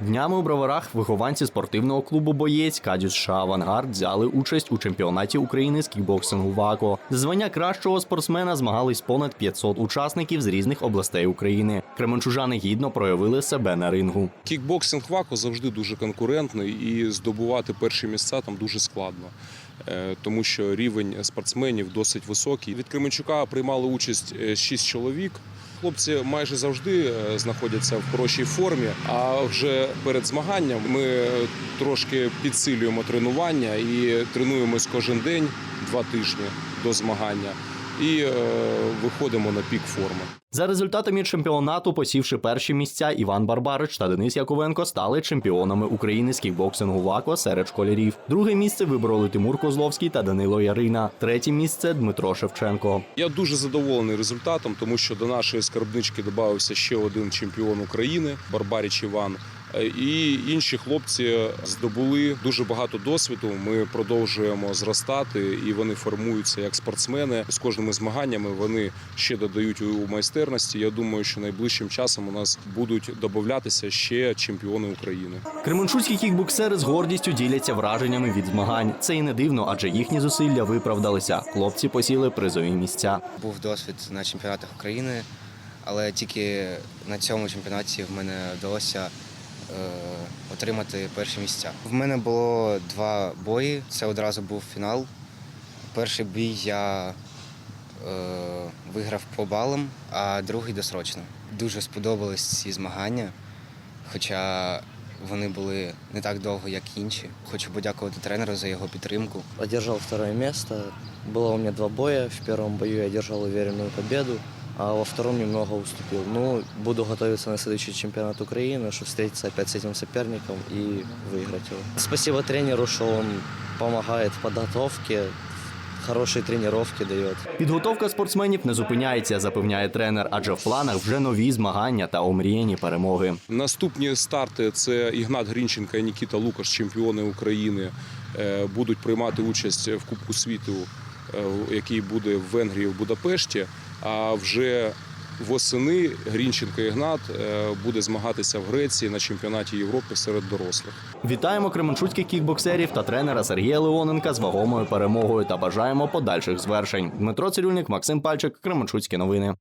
Днями у броварах вихованці спортивного клубу Боєць Кадюс США Авангард взяли участь у чемпіонаті України з кікбоксингу ВАКО. За звання кращого спортсмена змагались понад 500 учасників з різних областей України. Кременчужани гідно проявили себе на рингу. Кікбоксинг ВАКО завжди дуже конкурентний і здобувати перші місця там дуже складно. е, Тому що рівень спортсменів досить високий. Від Кременчука приймали участь 6 чоловік. Хлопці майже завжди е, знаходяться в хорошій формі. А вже перед змаганням ми трошки підсилюємо тренування і тренуємось кожен день, два тижні до змагання, і е, виходимо на пік форми. За результатами чемпіонату, посівши перші місця, Іван Барбарич та Денис Яковенко стали чемпіонами України з кікбоксингу ВАКО серед школярів. Друге місце вибороли Тимур Козловський та Данило Ярина. Третє місце Дмитро Шевченко. Я дуже задоволений результатом, тому що до нашої скарбнички додався ще один чемпіон України Барбаріч Іван. Е, І інші хлопці здобули дуже багато досвіду. Ми продовжуємо зростати, і вони формуються як спортсмени. З кожними змаганнями вони ще додають у майстерності. Я думаю, що найближчим часом у нас будуть додатися ще чемпіони України. Кременчуцькі кікбоксери з гордістю діляться враженнями від змагань. Це і не дивно, адже їхні зусилля виправдалися. Хлопці посіли призові місця. Був досвід на чемпіонатах України, але тільки на цьому чемпіонаті в мене вдалося отримати перші місця. В мене було два бої. Це одразу був фінал. Перший бій я е, виграв по балам, а другий досрочно. Дуже сподобались ці змагання, хоча вони були не так довго, як інші. Хочу подякувати тренеру за його підтримку. одержал второе место. Было у меня два боя. В первом бою я одержал уверенную победу, а во втором немного уступил. Ну, буду готовиться на следующий чемпионат Украины, чтобы встретиться опять с этим соперником и выиграть его. Спасибо тренеру, что он помогает в подготовке, хорошие тренировки дает. Підготовка спортсменів не зупиняється, запевняє тренер, адже в планах вже нові змагання та омріяні перемоги. Наступні старти це Ігнат Грінченко і Нікіта Лукаш, чемпіони України, е, будуть приймати участь в Кубку світу, е, який буде в Венгрії в Будапешті. А вже восени Грінченко Ігнат е, буде змагатися в Греції на чемпіонаті Європи серед дорослих. Вітаємо кременчуцьких кікбоксерів та тренера Сергія Леоненка з вагомою перемогою та бажаємо подальших звершень. Дмитро Цирюльник, Максим Пальчик, Кременчуцькі новини.